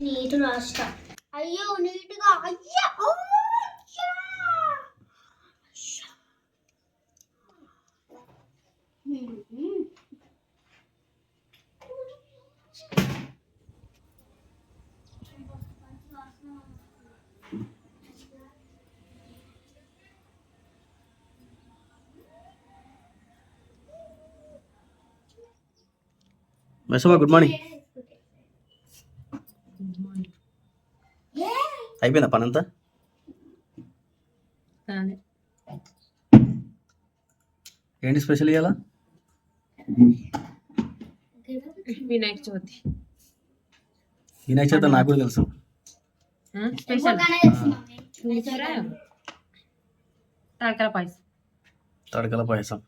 Neat రాస్తా అయ్యో నీట్గా అయ్యా ఓ, అయ్యా. హ్మ్. అయిపోయిందా పని అంతా? ఏంటి స్పెషల్ ఇవాళ వినాయక చవితి. వినాయక చవితి నాకు కూడా తెలుసు. తాకల పాయసం. తడకల పాయసం.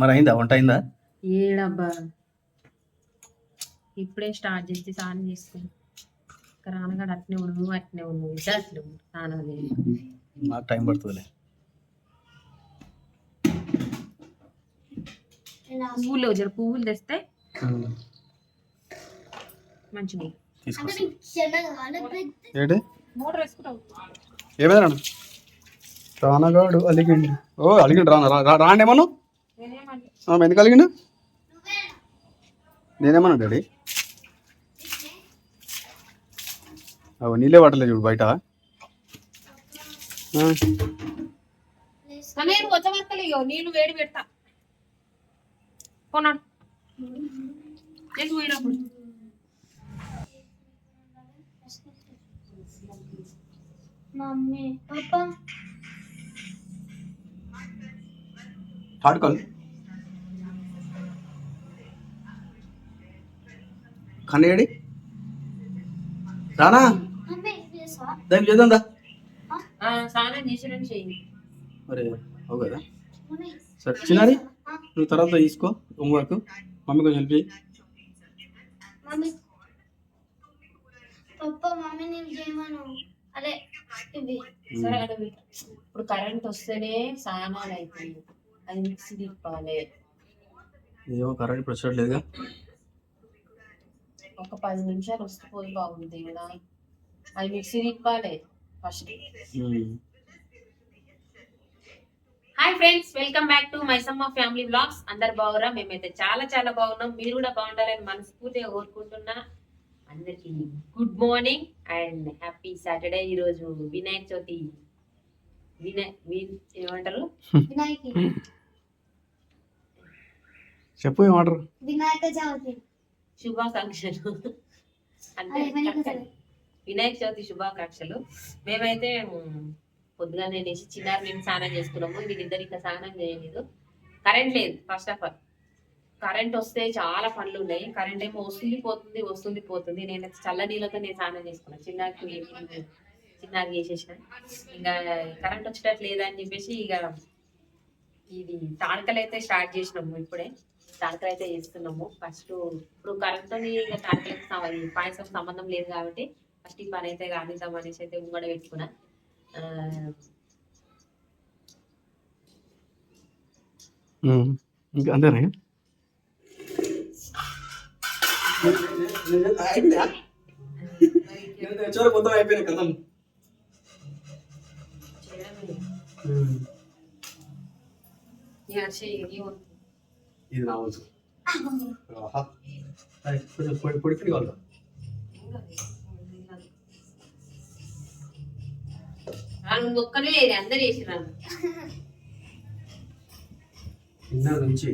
మరి అయిందా? వంట అయిందా? ఏడబ్బా. ఇప్పుడే స్టార్ట్ చేసి స్నానం చేసుకుని రానగాడు అట్నే ఉన్నావు అట్నే అట్లే ఉన్నావు స్నానం నాకు టైం ఆ- పువ్వులు జర పువ్వులు తెస్తే వేసుకుంటావు. ఏమైనా రానగాడు అలిగిండు. ఓ అలిగిండు రానా రాండేమను ఎందుకు అలిగిండు? నేనేమన్నా డాడీ? నీళ్ళే పట్టలేదు చూడు బయట ఆ. నేను వచ్చవక్కలేయో నీళ్ళు వేడి పెడతా కొన్నాడు నేను పోయినప్పుడు మమ్మీ పాపా ఆడుకోవాలి కన్నయ్యడి రానా? దానికి చెయ్యి మరి అవు కదా. సరే చిన్నారి నువ్వు తర్వాత తీసుకో హోంవర్క్ మమ్మీ కొంచెం హెల్ప్ చేయి. ఇప్పుడు కరెంట్ వస్తేనే స్నానాలు అవుతాయి అది మిక్సీ తిప్పాలి. ఏమో కరెంట్ ఇప్పుడు వచ్చేట్లేదుగా ఒక పది నిమిషాలు వస్తే పోయి బాగుంది కదా అది మిక్సీ తిప్పాలి first hi friends welcome back to Maisamma family blogs అందరు బాగురా మేమైతే చాలా చాలా బాగున్నాం. మీరు కూడా బాగుండాలని మనస్ఫూర్తిగా కోరుకుంటున్నా. అందరికి good morning and happy Saturday ఈరోజు వినాయక చవితి. వినాయ వి- ఏమంటారు? వినాయకి. చెప్పు ఏమంటారు వినాయక చవితి. శుభాకాంక్షలు. అంటే వినాయక చవితి. శుభాకాంక్షలు. మేమైతే పొద్దుగానే లేచి చిన్నారి మేము స్నానం చేసుకున్నాము. వీళ్ళిద్దరు ఇంకా స్నానం చేయలేదు. కరెంట్ లేదు ఫస్ట్ ఆఫ్ ఆల్. కరెంట్ వస్తే చాలా పనులు ఉన్నాయి. కరెంట్ ఏమో వస్తుంది పోతుంది వస్తుంది పోతుంది. నేను చల్ల నీళ్ళతో నేను స్నానం చేసుకున్నాను చిన్నారికి చిన్నారి చేసేసిన. ఇంకా కరెంట్ వచ్చేటట్టు లేదని చెప్పేసి ఇక ఇది తాడకలు అయితే స్టార్ట్ చేసినాము ఇప్పుడే. తాడకలు అయితే చేస్తున్నాము. ఫస్ట్ ఇప్పుడు కరెంట్ ఇక తాడకలకి సం- ఈ పాయసం సంబంధం లేదు కాబట్టి ఫస్ట్ ఈ పని అయితే కానిద్దాం అనేసి అయితే ఉమ్మడ పెట్టుకున్నా. ఇంకా అంతేనా? మొత్తం అయిపోయినా కదా. ఇది నా వంతు. కొంచెం పొడి పొడి పొడి కావాలి నిన్న నుంచి.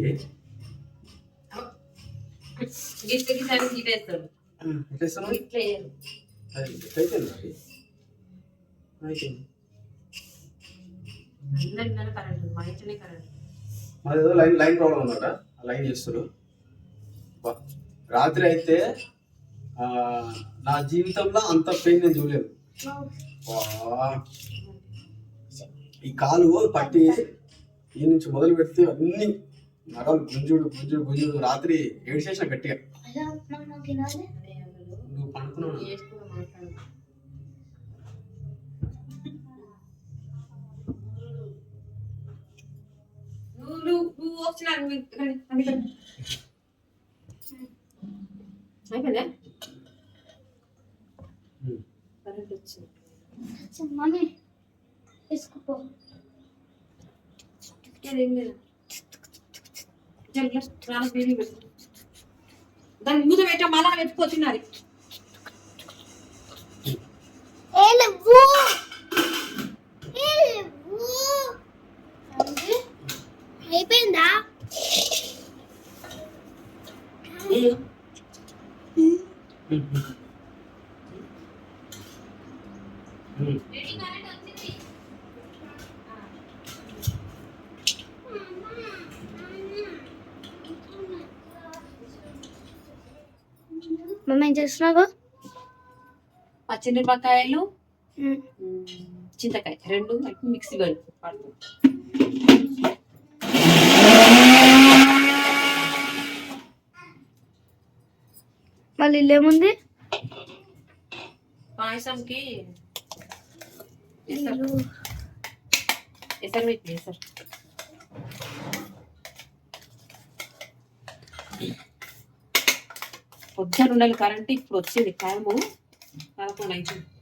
అందరి కరెంట్ మా ఇంట్లోనే కరెంట్. మాది ఏదో లైన్ లైన్ ప్రాబ్లం ఉందట. ఆ లైన్ చేస్తారు. రాత్రి అయితే ఆ, నా జీవితంలో అంత పెయిన్ నేను చూడలేదు. వా. ఈ కాలు పట్టి ఈ నుంచి మొదలు పెడితే అన్ని నరాలు గుంజుడు గుంజుడు గుంజుడు. రాత్రి గట్టిగా. మనం తినాలి అదే అసలు నువ్వు పడుకున్నావు? చేసుకుని మాట్లాడు నువ్వు నువ్వు నువ్వు వచ్చిన అయిపోయిందా కరెంట్ వచ్చింది మమ్మీ తీసుకుపో ఏం లేదు జల్లు స్నానం బీడి పెట్టు దాన్ని మూత పెట్టా మళ్ళా పెట్టుకోతున్నది ఏ లేవు ఏ లేవు అంటే అయిపోయిందా? మమ్మీ ఏం చేస్తున్నావు? పచ్చిమిరపకాయలు చింతకాయ రెండు మిక్సీ కలుపు పడుతుంది మళ్ళీ ఇల్లేముంది పాయసంకి పొద్దున ఉండాలి కరెంట్ ఇప్పుడు వచ్చింది టైము పదకొండు అవుతుంది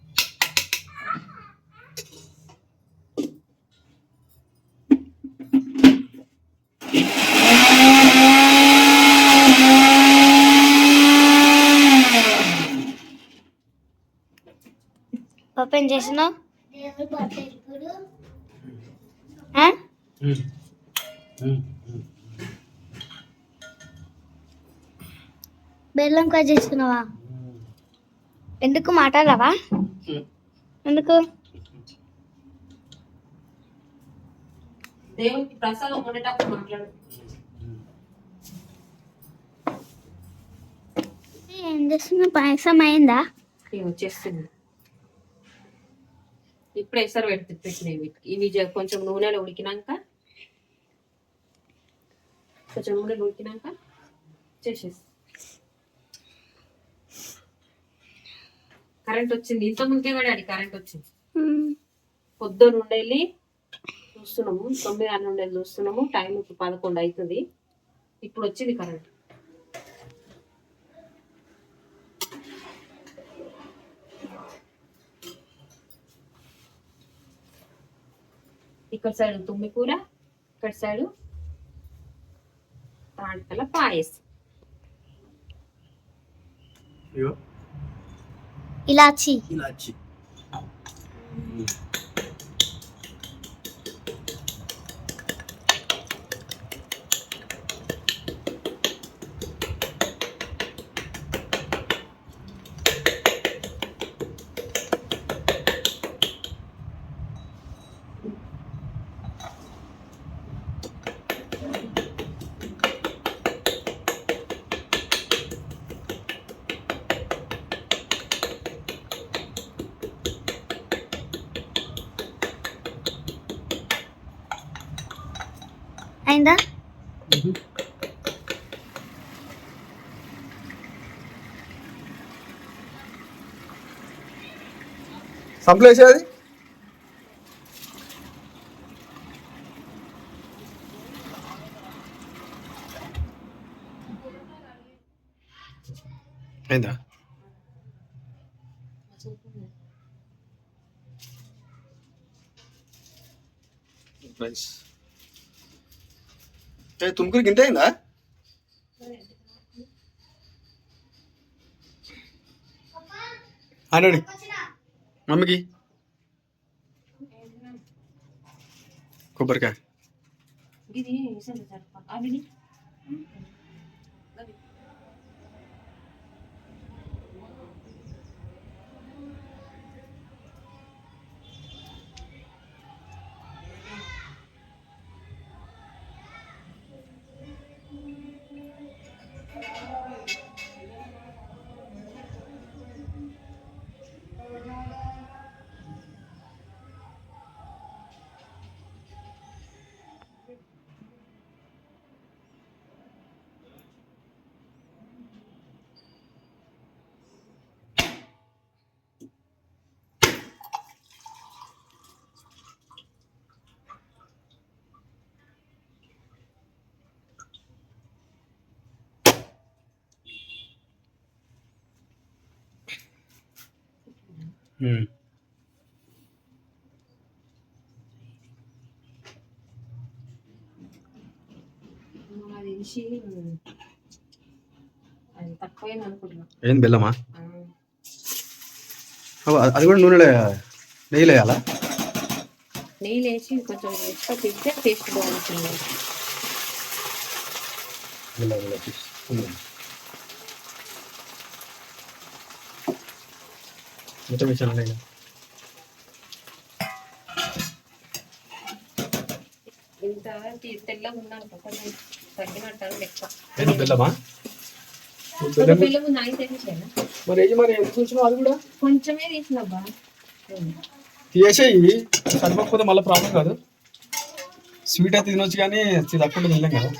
ఏం చేసినావు? బెల్లం కాయ చేస్తున్నావా? ఎందుకు మాట్లాడవా ఎందుకు? దేవునికి ప్రసాదం ఉండేటప్పుడు మాట్లాడు. ఏం చేస్తున్నా పాయసం అయిందా? వచ్చేస్తుంది ఇప్పుడు ఎసరు పెడుతుంది పెట్టినవి వీటికి. ఇవి కొంచెం నూనెలో ఉడికినాక కొంచెం నూనెలో ఉడికినాక చేసేసి. కరెంట్ వచ్చింది. ఇంత ముందుకే పడాడి కరెంట్ వచ్చింది. పొద్దున్న ఉండేళ్ళి చూస్తున్నాము తొమ్మిది ఆరు నుండి చూస్తున్నాము. టైం ఇప్పుడు పదకొండు అవుతుంది. ఇప్పుడు వచ్చింది కరెంట్. ఇక్కడ సైడ్ తుమ్మి కూర ఇక్కడ సైడ్ తాంటల పాయసం ఇగో ఇలాచి అయిందా సంప్లేసేది? అయిందా? Nice. ఏ తుమ్ముకురికి ఇంత అయిందా? అనండి మమ్మీకి. కొబ్బరికాయ. తెలిసి అది తక్కువైంది అనుకుంటున్నా ఏంది బెల్లమా అది కూడా నూనెలో నెయ్యి వేయాలా నెయ్యి వేసి కొంచెం ఎక్కువ టేస్ట్ బాగుంటుంది బెల్లం, బెల్లం తీసి. ఉమ్. మొత్తం వేసాను నెయ్యి. ఇంత తి- తెల్లగా ఉందనుకో కొంచెం తగ్గినట్టు లెక్క ఏంది బెల్లమా మరి ఏది మరి ఎందుకు ఉంచినావు అది కూడా కొంచెమే తీసినబ్బా తీసేయి సరిపోకపోతే మళ్ళీ ప్రాబ్లం కాదు స్వీట్ అయితే తినొచ్చు కానీ అక్కడ తినలేం కదా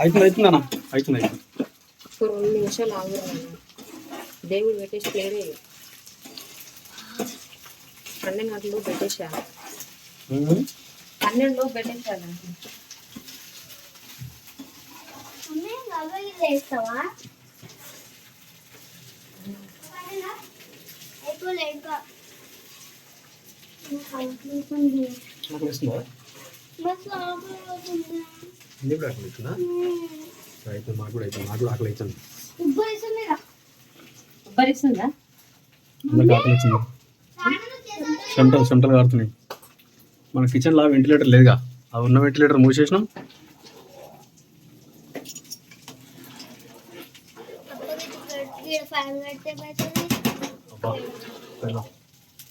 అవుతుంది అవుతుంది అన్న అవుతుంది అవుతుంది ఒక రెండు నిమిషాలు ఆగురాను దేవుడు పెట్టేసి ప్లేట్ పన్నెండు గంటలు పెట్టేసా? ఉమ్. పన్నెండు? పెట్టేసాను మమ్మీ అయితే మాకు కూడా అవుతుంది మాకు కూడా ఆకలి అవుతుంది ఉబ్బరిస్తుందా? అందరికి ఆకలి అవుతుంది చెమటలు చెమటలు కారుతున్నాయి. మన కిచెన్లో వెంటిలేటర్ లేదుగా. ఆ ఉన్న వెంటిలేటర్ మూసేసినాం.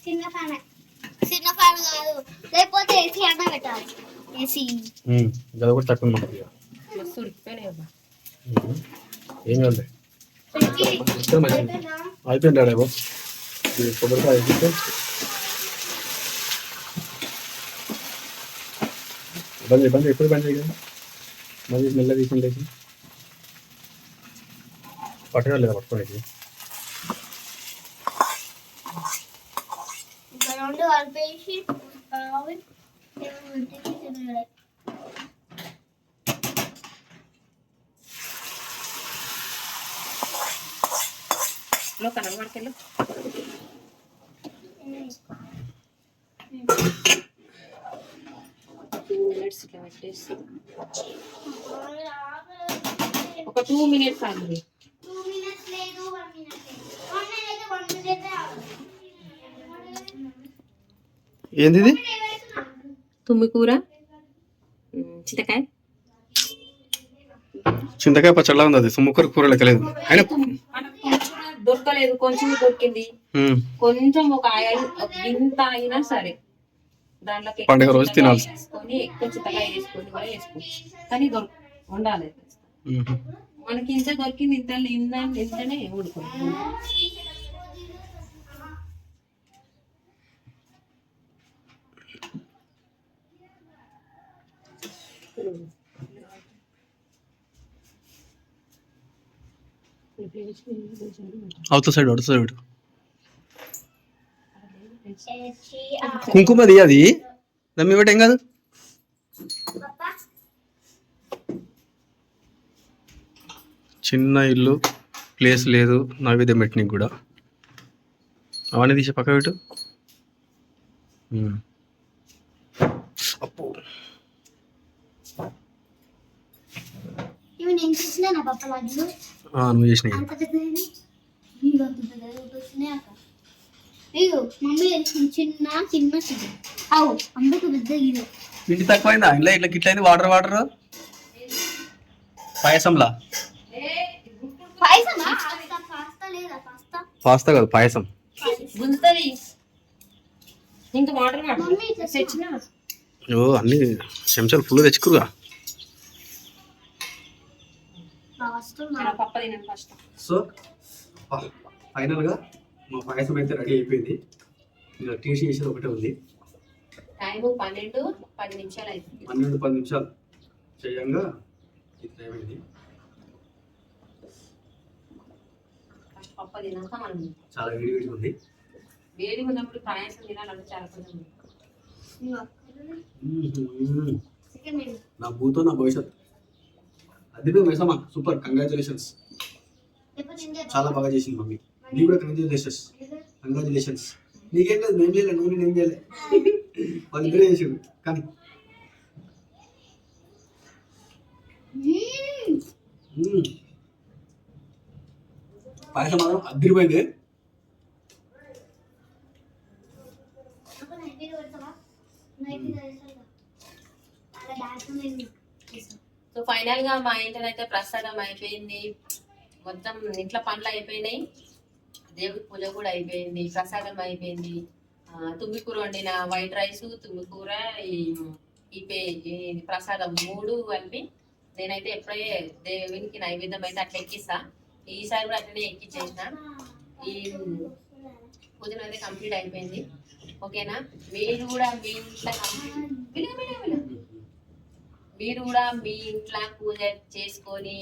చిన్న ఫ్యాన్ చిన్న ఫ్యాన్ కాదు. లేకపోతే ఏసీ అన్న పెట్టాలి. ఏసీ. గది కూడా తక్కువ మనకి ఏమి ఉండే ఏం అయిపోయింది డాడీ కొబ్బరికాయ అయిపోతే. బంద్ బంద్ ఎప్పుడు బంద్ చేయి మళ్ళీ మెల్ల తీసుకుని లేచి లేదా పట్టుకోండి ఇక్కడ కలిపేసి కావాలి తినగలే లో కనబడకెళ్ళు టూ మినిట్స్ ఇట్లా పెట్టేసి ఒక టూ మినిట్స్ మినిట్ ఏంది తుమ్మి కూర? చింతకాయ? చింతకాయ పచ్చడిలా ఉంది అది. సుమ్మకూర కూర లెక్కలేదు. కొంచెం దొరకలేదు కొంచెం దొరికింది. కొంచెం ఒక ఇంత అయినా సరే. దాంట్లోకి ఎక్కువ పండుగ రోజు తినాల్సి. వేసుకొని ఎక్కువ చింతకాయ వేసుకొని కూడా వేసుకోవచ్చు. కానీ దొరక ఉండాలి. మనకి ఇంత దొరికింది ఇంత ఇంత ఇంతనే ఉడుకుంది అవతల సైడ్ అవతల సైడ్ కుంకుమది అది? దమ్మి ఇవ్వటం కాదు. చిన్న ఇల్లు ప్లేస్ లేదు నైవేద్యం పెట్టినకి కూడా. అవన్నీ తీసి పక్క పెట్టు. అప్పు నేను చూసినా నా పప్ప నువ్వు చేసినాయి చేసిన చిన్న చిన్న చిన్న అవు అందుకు పెద్ద ఇది. ఇంటి తక్కువైందా? ఇలా ఇట్లా గిట్లయింది వాటర్ వాటర్? పాయసంలా? పాస్తా కాదు పాయసం. ఓ అన్ని చెంచాలు ఫుల్ తెచ్చుకురుగా పాస్తా పప్ప తినండి ఫస్ట్ సో ఫైనల్గా మా పాయసం అయితే రెడీ అయిపోయింది. ఇంకా టీసీ చేసేది ఒకటే ఉంది. టైం పన్నెండు పది నిమిషాలు అవుతుంది పన్నెండు పది నిమిషాలు చేయంగా ఇది. అయిపోయింది ఫస్ట్ పప్ప తినాక మనం చాలా వేడి వేడిగా ఉంది. వేడి ఉన్నప్పుడు పాయసం తినాలంటే చాలా కొంచెం. నా భూతో నా భవిష్యత్ అది నువ్వు వేసమ్మా సూపర్. కంగ్రాచులేషన్స్ చాలా బాగా చేసింది మమ్మీ. నీకు కూడా కంగ్రాచులేషన్స్ కంగ్రాచులేషన్స్ నీకేం లేదు మేము చేయలేదు నువ్వు నేను ఏం చేయలే వాళ్ళిద్దరే చేసాడు కానీ. పాయసం మాత్రం అద్దరిపోయింది. సో ఫైనల్గా మా ఇంట్లో అయితే ప్రసాదం అయిపోయింది. మొత్తం ఇంట్లో పనులు అయిపోయినాయి. దేవుడి పూజ కూడా అయిపోయింది ప్రసాదం అయిపోయింది. తుమ్మి తుమ్మికూర వండిన వైట్ రైస్ తుమ్మికూర ఈ ఈ ప్రసాదం మూడు కలిపి నేనైతే ఎప్పుడే దేవునికి నైవేద్యం అయితే అట్లా ఎక్కిస్తా. ఈసారి కూడా అట్లనే ఎక్కిచ్చేసిన. ఈ పూజన అయితే కంప్లీట్ అయిపోయింది. ఓకేనా? మీరు కూడా మీ ఇంట్లో కంప్లీట్ మీరు కూడా మీ ఇంట్లో పూజ చేసుకొని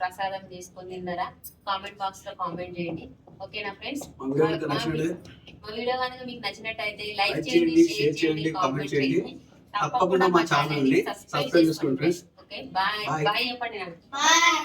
ప్రసాదం చేసుకొని తిన్నారా? కామెంట్ బాక్స్లో కామెంట్ చేయండి. ఓకేనా ఫ్రెండ్స్ మా వీడియో కనుక మీకు నచ్చినట్టయితే లైక్ చేయండి షేర్ చేయండి, కామెంట్ చేయండి. తప్పకుండా మా ఛానల్ని సబ్స్క్రైబ్ చేసుకోండి friends. Okay bye. బాయ్ చెప్పండి నాకు బాయ్